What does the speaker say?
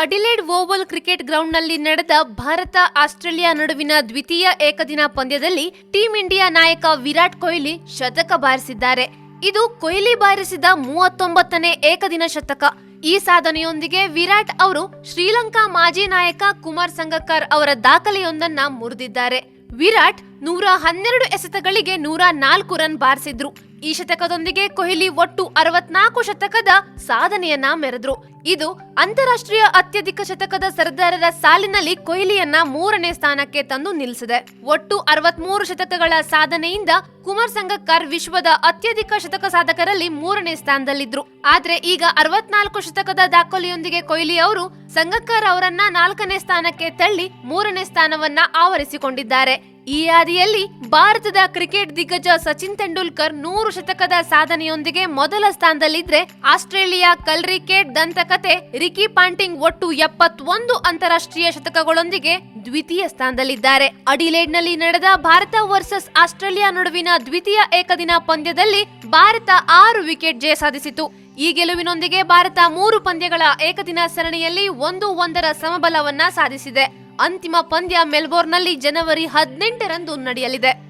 Adelaide Oval cricket ಗ್ರೌಂಡ್ನಲ್ಲಿ ನಡೆದ Bharat Australia ನಡುವಿನ ದ್ವಿತೀಯ ಏಕದಿನ ಪಂದ್ಯದಲ್ಲಿ ಟೀಂ ಇಂಡಿಯಾ ನಾಯಕ ವಿರಾಟ್ ಕೊಹ್ಲಿ ಶತಕ ಬಾರಿಸಿದ್ದಾರೆ. ಇದು ಕೊಹ್ಲಿ ಬಾರಿಸಿದ ಮೂವತ್ತೊಂಬತ್ತನೇ ಏಕದಿನ ಶತಕ. ಈ ಸಾಧನೆಯೊಂದಿಗೆ ವಿರಾಟ್ ಅವರು ಶ್ರೀಲಂಕಾ ಮಾಜಿ ನಾಯಕ ಕುಮಾರ್ ಸಂಗಕ್ಕರ್ ಅವರ ದಾಖಲೆಯೊಂದನ್ನ ಮುರಿದಿದ್ದಾರೆ. ವಿರಾಟ್ ನೂರ ಹನ್ನೆರಡು ಎಸೆತಗಳಿಗೆ ನೂರ ನಾಲ್ಕು ರನ್ ಬಾರಿಸಿದ್ರು. ಈ ಶತಕದೊಂದಿಗೆ ಕೊಹ್ಲಿ ಒಟ್ಟು ಅರವತ್ನಾಲ್ಕು ಶತಕದ ಸಾಧನೆಯನ್ನ ಮೆರೆದ್ರು. ಇದು ಅಂತಾರಾಷ್ಟ್ರೀಯ ಅತ್ಯಧಿಕ ಶತಕದ ಸರ್ದಾರರ ಸಾಲಿನಲ್ಲಿ ಕೊಹ್ಲಿಯನ್ನ ಮೂರನೇ ಸ್ಥಾನಕ್ಕೆ ತಂದು ನಿಲ್ಲಿಸಿದೆ. ಒಟ್ಟು ಅರವತ್ಮೂರು ಶತಕಗಳ ಸಾಧನೆಯಿಂದ ಕುಮಾರ್ ಸಂಗಕ್ಕರ್ ವಿಶ್ವದ ಅತ್ಯಧಿಕ ಶತಕ ಸಾಧಕರಲ್ಲಿ ಮೂರನೇ ಸ್ಥಾನದಲ್ಲಿದ್ರು. ಆದ್ರೆ ಈಗ ಅರವತ್ನಾಲ್ಕು ಶತಕದ ದಾಖಲೆಯೊಂದಿಗೆ ಕೊಹ್ಲಿ ಅವರು ಸಂಗಕ್ಕರ್ ಅವರನ್ನ ನಾಲ್ಕನೇ ಸ್ಥಾನಕ್ಕೆ ತಳ್ಳಿ ಮೂರನೇ ಸ್ಥಾನವನ್ನ ಆವರಿಸಿಕೊಂಡಿದ್ದಾರೆ. ಈ ಹಾದಿಯಲ್ಲಿ ಭಾರತದ ಕ್ರಿಕೆಟ್ ದಿಗ್ಗಜ ಸಚಿನ್ ತೆಂಡೂಲ್ಕರ್ ನೂರು ಶತಕದ ಸಾಧನೆಯೊಂದಿಗೆ ಮೊದಲ ಸ್ಥಾನದಲ್ಲಿದ್ರೆ ಆಸ್ಟ್ರೇಲಿಯಾ ಕಲ್ರಿಕೆಟ್ ದಂತಕತೆ ರಿಕಿ ಪಾಂಟಿಂಗ್ ಒಟ್ಟು ಎಪ್ಪತ್ತೊಂದು ಅಂತಾರಾಷ್ಟ್ರೀಯ ಶತಕಗಳೊಂದಿಗೆ ದ್ವಿತೀಯ ಸ್ಥಾನದಲ್ಲಿದ್ದಾರೆ. ಅಡಿಲೇಡ್ನಲ್ಲಿ ನಡೆದ ಭಾರತ ವರ್ಸಸ್ ಆಸ್ಟ್ರೇಲಿಯಾ ನಡುವಿನ ದ್ವಿತೀಯ ಏಕದಿನ ಪಂದ್ಯದಲ್ಲಿ ಭಾರತ ಆರು ವಿಕೆಟ್ ಜಯ ಸಾಧಿಸಿತು. ಈ ಗೆಲುವಿನೊಂದಿಗೆ ಭಾರತ ಮೂರು ಪಂದ್ಯಗಳ ಏಕದಿನ ಸರಣಿಯಲ್ಲಿ ಒಂದು ಒಂದರ ಸಮಬಲವನ್ನ ಸಾಧಿಸಿದೆ. ಅಂತಿಮ ಪಂದ್ಯ ಮೆಲ್ಬೋರ್ನ್ನಲ್ಲಿ ಜನವರಿ ಹದಿನೆಂಟರಂದು ನಡೆಯಲಿದೆ.